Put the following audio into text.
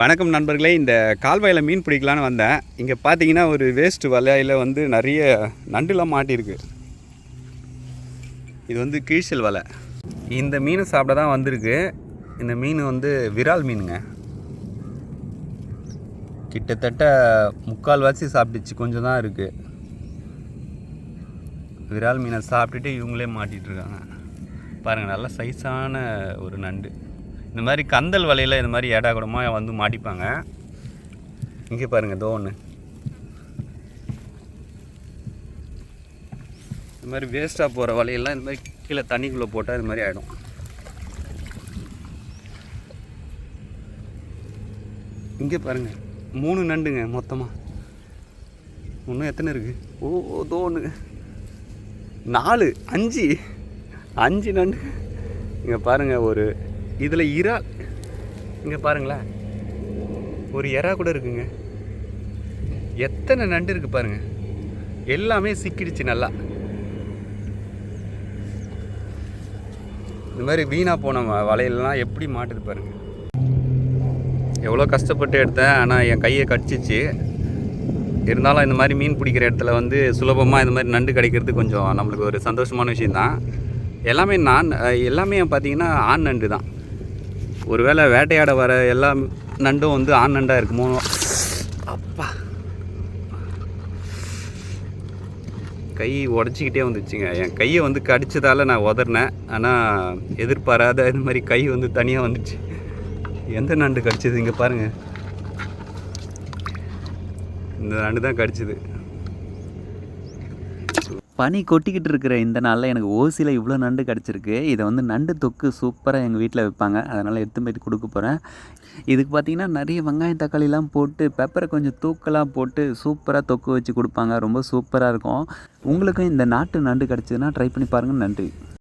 வணக்கம் நண்பர்களே. இந்த கால்வாயில் மீன் பிடிக்கலான்னு வந்தேன். இங்கே பார்த்தீங்கன்னா ஒரு வேஸ்ட் வலையில் வந்து நிறைய நண்டுலாம் மாட்டியிருக்கு இது வந்து கீழ்ச்சல் வலை. இந்த மீன் சாப்பிட தான் வந்திருக்கு. இந்த மீன் வந்து விரால் மீனுங்க. கிட்டத்தட்ட முக்கால் வாசி சாப்பிட்டுச்சு. கொஞ்சம் தான் இருக்குது விரால் மீனை சாப்பிட்டுட்டு இவங்களே மாட்டிகிட்டு இருக்காங்க. பாருங்கள் நல்ல சைஸான ஒரு நண்டு. இந்த மாதிரி கந்தல் வலையில் இந்த மாதிரி ஏடா கூடமாக வந்து மாட்டிப்பாங்க. இங்கே பாருங்கள் இதோ ஒன்று இந்த மாதிரி வேஸ்ட்டாக போகிற வலையெல்லாம் இந்த மாதிரி கீழே தண்ணிக்குள்ளே போட்டால் இது மாதிரி ஆகிடும் இங்கே பாருங்கள் மூணு நண்டுங்க மொத்தமாக இன்னும் எத்தனை இருக்குது ஓ தோ ஒன்று நாலு அஞ்சு. அஞ்சு நண்டு. இங்கே பாருங்கள் ஒரு இதில் இறா இங்கே பாருங்களேன். ஒரு இறா கூட இருக்குங்க. எத்தனை நண்டு இருக்குது பாருங்க. எல்லாமே சிக்கிடுச்சு நல்லா. இந்த மாதிரி வீணாக போன வ- வலையிலலாம் எப்படி மாட்டுது பாருங்க. எவ்வளோ கஷ்டப்பட்டு எடுத்தேன் ஆனால் என் கையை கடிச்சிச்சு. இருந்தாலும் இந்த மாதிரி மீன் பிடிக்கிற இடத்துல வந்து சுலபமாக இந்த மாதிரி நண்டு கிடைக்கிறது கொஞ்சம் நம்மளுக்கு ஒரு சந்தோஷமான விஷயந்தான் எல்லாமே நான் எல்லாமே பார்த்தீங்கன்னா ஆண் நண்டு தான். ஒருவேளை வேட்டையாட வர எல்லா நண்டும் வந்து ஆண் நண்டாக இருக்குமோ? அப்பா. கை உடச்சிக்கிட்டே வந்துச்சுங்க. என் கையை வந்து கடிச்சதால நான் உதறினேன். ஆனால் எதிர்பாராத இது மாதிரி கை வந்து தனியாக வந்துச்சு. எந்த நண்டு கடிச்சது? இங்கே பாருங்கள் இந்த நண்டு தான் கடிச்சது. பனி கொட்டிக்கிட்டு இருக்கிற இந்த நாளில் எனக்கு ஓசியில் இவ்வளோ நண்டு கிடச்சிருக்கு. இதை வந்து நண்டு தொக்கு சூப்பராக எங்கள் வீட்டில் வைப்பாங்க. அதனால் எடுத்து போயிட்டு கொடுக்க போகிறேன் இதுக்கு பார்த்தீங்கன்னா நிறைய வெங்காயம் தக்காளிலாம் போட்டு பெப்பரை கொஞ்சம் தூக்கலாக போட்டு சூப்பராக தொக்கு வச்சு கொடுப்பாங்க. ரொம்ப சூப்பராக இருக்கும். உங்களுக்கும் இந்த நாட்டு நண்டு கிடச்சதுன்னா ட்ரை பண்ணி பாருங்கள் நன்றி.